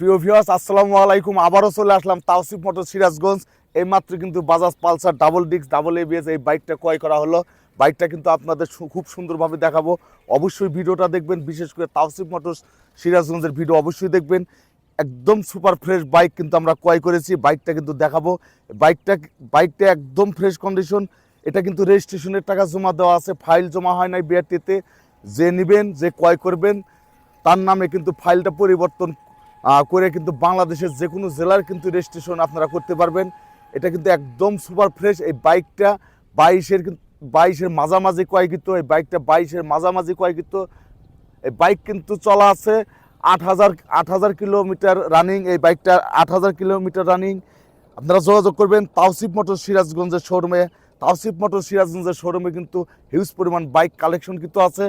প্রিয় ভিউয়ার্স আসসালামু আলাইকুম। আবারও চলে আসলাম তাওসিফ মোটর সিরাজগঞ্জ। এইমাত্র কিন্তু বাজাজ পালসার ডাবল ডিক্স ডাবল এবিএস এই বাইকটা ক্রয় করা হলো। বাইকটা কিন্তু আপনাদের খুব সুন্দরভাবে দেখাবো। অবশ্যই ভিডিওটা দেখবেন, বিশেষ করে তাওসিফ মোটর সিরাজগঞ্জের ভিডিও অবশ্যই দেখবেন। একদম সুপার ফ্রেশ বাইক কিন্তু আমরা ক্রয় করেছি। বাইকটা কিন্তু দেখাবো। বাইকটা বাইকটা একদম ফ্রেশ কন্ডিশন এটা কিন্তু রেজিস্ট্রেশনের টাকা জমা দেওয়া আছে। ফাইল জমা হয় নাই বিআরটিতে যে নেবেন, যে ক্রয় করবেন, তার নামে কিন্তু ফাইলটা পরিবর্তন করে কিন্তু বাংলাদেশের যে কোনো জেলার কিন্তু রেজিস্ট্রেশন আপনারা করতে পারবেন। এটা কিন্তু একদম সুপার ফ্রেশ এই বাইকটা বাইশের কিন্তু, বাইশের মাঝামাঝি কয়কৃত এই বাইকটা বাইশের মাঝামাঝি কয়কৃত এই বাইক কিন্তু চলা আছে আট হাজার আট হাজার কিলোমিটার রানিং এই বাইকটা আট হাজার কিলোমিটার রানিং আপনারা যোগাযোগ করবেন তাওসিফ মোটর সিরাজগঞ্জের শোরুমে তাওসিফ মোটর সিরাজগঞ্জের শোরুমে কিন্তু হিউজ পরিমাণ বাইক কালেকশন কিন্তু আছে।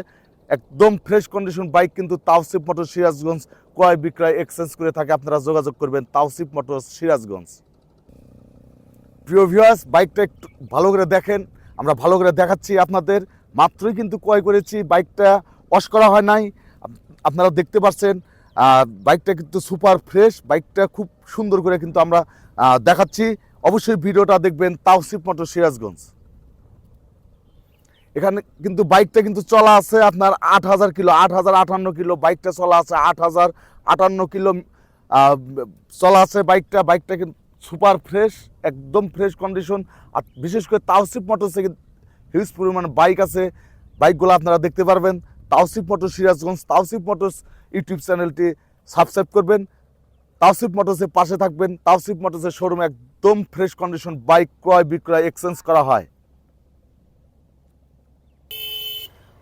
একদম ফ্রেশ কন্ডিশন বাইক কিন্তু তাওসিফ মোটর সিরাজগঞ্জ ক্রয় বিক্রয় এক্সচেঞ্জ করে থাকে। আপনারা যোগাযোগ করবেন তাওসিফ মোটর সিরাজগঞ্জ। প্রিয় ভিউয়ার্স বাইকটা একটু ভালো করে দেখেন। আমরা ভালো করে দেখাচ্ছি আপনাদের। মাত্রই কিন্তু ক্রয় করেছি। বাইকটা ওয়াশ করা হয় নাই। আপনারা দেখতে পাচ্ছেন বাইকটা কিন্তু সুপার ফ্রেশ বাইকটা খুব সুন্দর করে কিন্তু আমরা দেখাচ্ছি। অবশ্যই ভিডিওটা দেখবেন তাওসিফ মোটর সিরাজগঞ্জ। এখানে কিন্তু বাইকটা কিন্তু চলা আছে আপনার আট হাজার কিলো, আট হাজার আটান্ন কিলো, বাইকটা চলা আছে আট হাজার আটান্ন কিলো চলা আছে বাইকটা বাইকটা কিন্তু সুপার ফ্রেশ, একদম ফ্রেশ কন্ডিশন। আর বিশেষ করে তাওসিফ মোটরসে হিউজ পরিমাণ বাইক আছে। বাইকগুলো আপনারা দেখতে পারবেন। Tausif motor Sirajganj Tausif motors YouTube চ্যানেলটি সাবস্ক্রাইব করবেন। তাওসিফ মোটরসের পাশে থাকবেন। তাওসিফ মোটরসের শোরুমে একদম ফ্রেশ কন্ডিশন বাইক ক্রয় বিক্রয় এক্সচেঞ্জ করা হয়।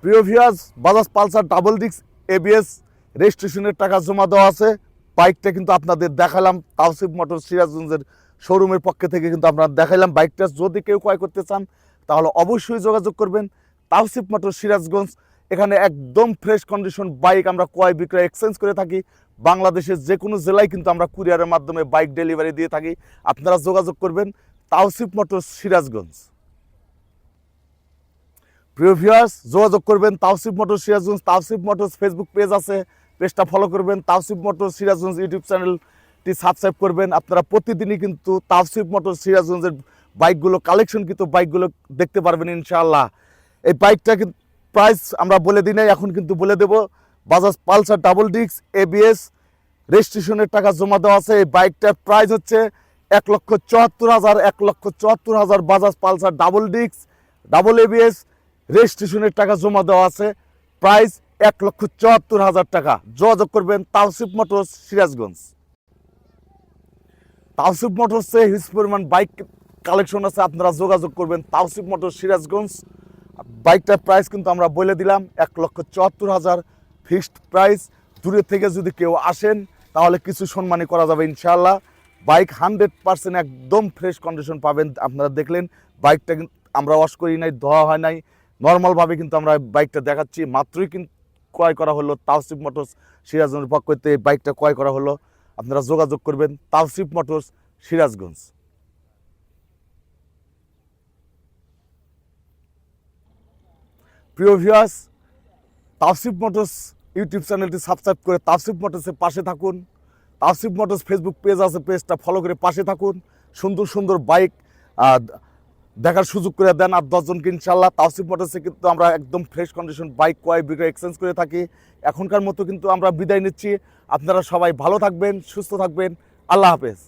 প্রিয় ভিউয়ার্স বাজাজ পালসার ডাবল ডিক্স এবিএস রেজিস্ট্রেশনের টাকা জমা দেওয়া আছে। বাইকটা কিন্তু আপনাদের দেখালাম তাওসিফ মোটর সিরাজগঞ্জের শোরুমের পক্ষে থেকে কিন্তু আপনারা দেখালাম বাইকটা যদি কেউ ক্রয় করতে চান, তাহলে অবশ্যই যোগাযোগ করবেন। তাওসিফ মোটর সিরাজগঞ্জ, এখানে একদম ফ্রেশ কন্ডিশন বাইক আমরা ক্রয় বিক্রয় এক্সচেঞ্জ করে থাকি। বাংলাদেশের যে কোনো জেলায় কিন্তু আমরা কুরিয়ারের মাধ্যমে বাইক ডেলিভারি দিয়ে থাকি। আপনারা যোগাযোগ করবেন তাওসিফ মোটর সিরাজগঞ্জ। প্রিয় ভিউয়ার্স যোগাযোগ করবেন Tausif motor Sirajganj, Tausif motors Facebook page আছে পেজটা ফলো করবেন, তাওসিফ মোটর সিরাজগঞ্জ ইউটিউব চ্যানেলটি সাবস্ক্রাইব করবেন। আপনারা প্রতিদিনই কিন্তু তাওসিফ মোটর সিরাজগঞ্জের বাইকগুলো কালেকশন কিন্তু বাইকগুলো দেখতে পারবেন ইনশাআল্লাহ। এই বাইকটা কিন্তু প্রাইস আমরা বলে দিই এখন কিন্তু বলে দেব। বাজাজ পালসার ডাবল ডিক্স এবিএস রেজিস্ট্রেশনের টাকা জমা দেওয়া আছে। এই বাইকটার প্রাইস হচ্ছে এক লক্ষ চুয়াত্তর হাজার, এক লক্ষ চুয়াত্তর হাজার বাজাজ পালসার ডাবল ডিক্স ডাবল এবিএস রেজিস্ট্রেশনের টাকা জমা দেওয়া আছে। প্রাইস এক লক্ষ চুয়াত্তর হাজার টাকা। যোগাযোগ করবেন তাওসিফ মোটরস সিরাজগঞ্জ। তাওসিফ মোটরসে হিউজ পরিমাণ বাইক কালেকশন আছে, আপনারা যোগাযোগ করবেন তাওসিফ মোটর সিরাজগঞ্জ। বাইকটার প্রাইস কিন্তু আমরা বলে দিলাম, এক লক্ষ চুয়াত্তর হাজার। ফিক্সড প্রাইস, দূরে থেকে যদি কেউ আসেন, তাহলে কিছু সম্মানী করা যাবে ইনশাল্লাহ বাইক হান্ড্রেড পার্সেন্ট একদম ফ্রেশ কন্ডিশন পাবেন, আপনারা দেখলেন। বাইকটা আমরা ওয়াশ করি নাই, ধোয়া হয় নাই। নর্মালভাবে কিন্তু আমরা বাইকটা দেখাচ্ছি। মাত্রই কিন্তু ক্রয় করা হলো তাওসিফ মোটরস সিরাজগঞ্জের পক্ষ থেকে বাইকটা ক্রয় করা হলো। আপনারা যোগাযোগ করবেন তাওসিফ মোটরস সিরাজগঞ্জ। প্রিয় ভিউয়ার্স তাওসিফ মোটরস ইউটিউব চ্যানেলটি সাবস্ক্রাইব করে তাওসিফ মোটরসের পাশে থাকুন। তাওসিফ মোটরস ফেসবুক পেজ আছে পেজটা ফলো করে পাশে থাকুন। সুন্দর সুন্দর বাইক দেখার সুযোগ করে দেন আর দশজনকে ইনশাল্লাহ তাওসিফ মোটরসে কিন্তু আমরা একদম ফ্রেশ কন্ডিশন বাইক ক্রয় বিক্রয় এক্সচেঞ্জ করে থাকি। এখনকার মতো কিন্তু আমরা বিদায় নিচ্ছি। আপনারা সবাই ভালো থাকবেন, সুস্থ থাকবেন। আল্লাহ হাফেজ।